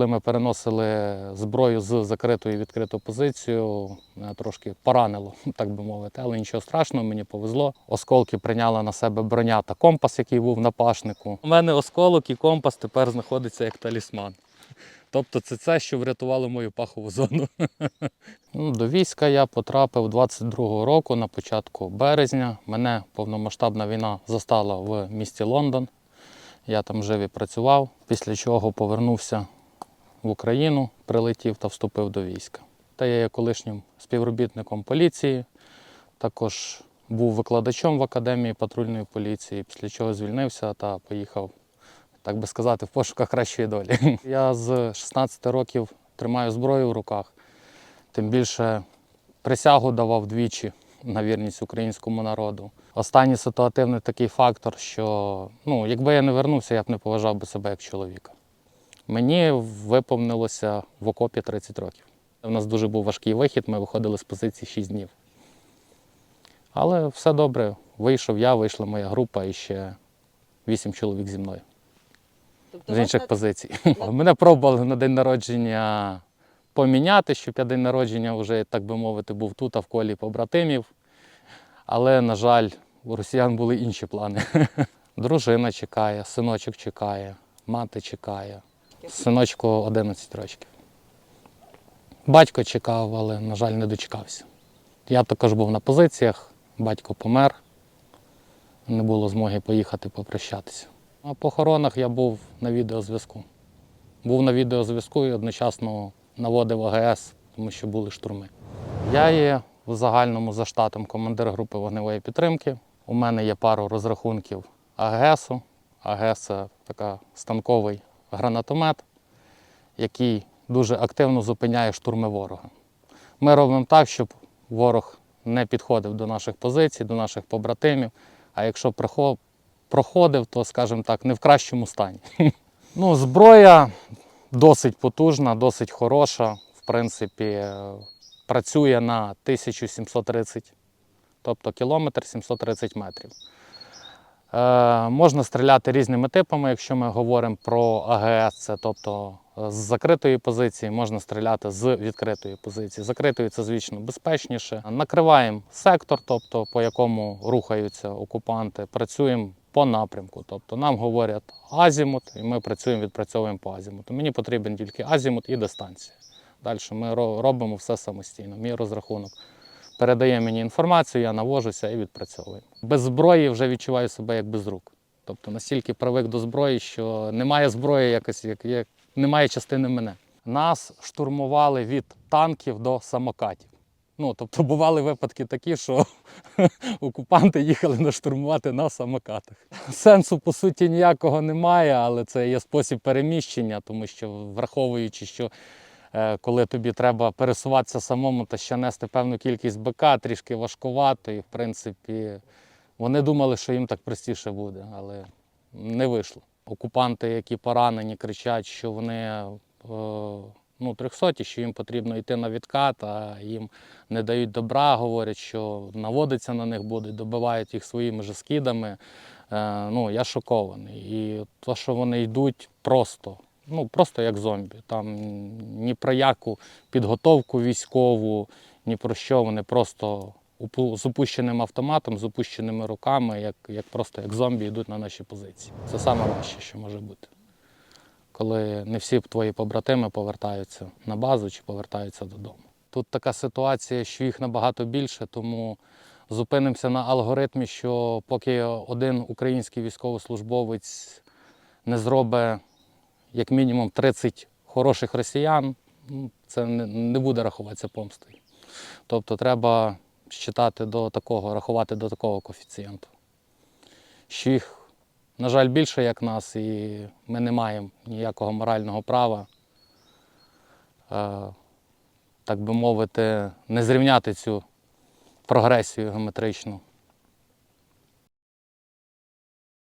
коли ми переносили зброю з закритої відкриту позицію, мене трошки поранило, так би мовити, але нічого страшного, мені повезло. Осколки прийняла на себе броня та компас, який був на пашнику. У мене осколок і компас тепер знаходиться як талісман. Тобто це це, що врятувало мою пахову зону. Ну, До війська я потрапив 22-го року на початку березня. Мене повномасштабна війна застала в місті Лондон. Я там жив і працював, після чого повернувся в Україну, прилетів та вступив до війська. Та я є колишнім співробітником поліції, також був викладачом в академії патрульної поліції, після чого звільнився та поїхав, так би сказати, в пошуках кращої долі. Я з 16 років тримаю зброю в руках, тим більше присягу давав двічі на вірність українському народу. Останній ситуативний такий фактор, що ну, якби я не вернувся, я б не поважав би себе як чоловіка. Мені виповнилося в окопі 30 років. У нас дуже був важкий вихід, ми виходили з позиції 6 днів. Але все добре, вийшов я, вийшла моя група і ще 8 чоловік зі мною Тобто з інших позицій. Мене пробували на день народження поміняти, щоб я день народження вже, так би мовити, був тут, а в колі побратимів. Але, на жаль, у росіян були інші плани. Дружина чекає, синочок чекає, мати чекає. Синочку 11 років. Батько чекав, але, на жаль, не дочекався. Я також був на позиціях, батько помер, не було змоги поїхати попрощатися. На похоронах я був на відеозв'язку. Був на відеозв'язку і одночасно наводив АГС, тому що були штурми. Я є в загальному за штатом командир групи вогневої підтримки. У мене є пару розрахунків АГСу. АГС це така станковий гранатомет, який дуже активно зупиняє штурми ворога. Ми робимо так, щоб ворог не підходив до наших позицій, до наших побратимів. А якщо проходив, то, скажімо так, не в кращому стані. Ну, зброя досить потужна, досить хороша. В принципі, е, працює на 1730, тобто кілометр 730 метрів. Е, можна стріляти різними типами, якщо ми говоримо про АГС, це тобто е, з закритої позиції можна стріляти з відкритої позиції. Закритої це, звісно, безпечніше. Накриваємо сектор, тобто по якому рухаються окупанти, працюємо по напрямку. Тобто нам говорять азімут, і ми працюємо, відпрацьовуємо по азімуту. Мені потрібен тільки азімут і дистанція. Далі ми ро- робимо все самостійно. Мій розрахунок передає мені інформацію, я навожуся і відпрацьовую. Без зброї вже відчуваю себе як без рук. Тобто настільки привик до зброї, що немає зброї, якось як, як немає частини мене. Нас штурмували від танків до самокатів. Ну, тобто бували випадки такі, що окупанти їхали нас штурмувати на самокатах. Сенсу по суті ніякого немає, але це є спосіб переміщення, тому що враховуючи, що коли тобі треба пересуватися самому та ще нести певну кількість БК, трішки важкувато, і в принципі вони думали, що їм так простіше буде, але не вийшло. Окупанти, які поранені, кричать, що вони е, ну, трьохсоті, що їм потрібно йти на відкат, а їм не дають добра, говорять, що наводиться на них будуть, добивають їх своїми же скидами. Е, ну, я шокований. І те, що вони йдуть просто, ну, просто як зомбі. Там ні про яку підготовку військову, ні про що вони просто з опущеним автоматом, з опущеними руками, як, як просто як зомбі йдуть на наші позиції. Це саме важче, що може бути. Коли не всі твої побратими повертаються на базу чи повертаються додому. Тут така ситуація, що їх набагато більше, тому зупинимося на алгоритмі, що поки один український військовослужбовець не зробить як мінімум 30 хороших росіян, ну, це не, буде рахуватися помстою. Тобто треба считати до такого, рахувати до такого коефіцієнту. Що їх, на жаль, більше, як нас, і ми не маємо ніякого морального права, е, так би мовити, не зрівняти цю прогресію геометричну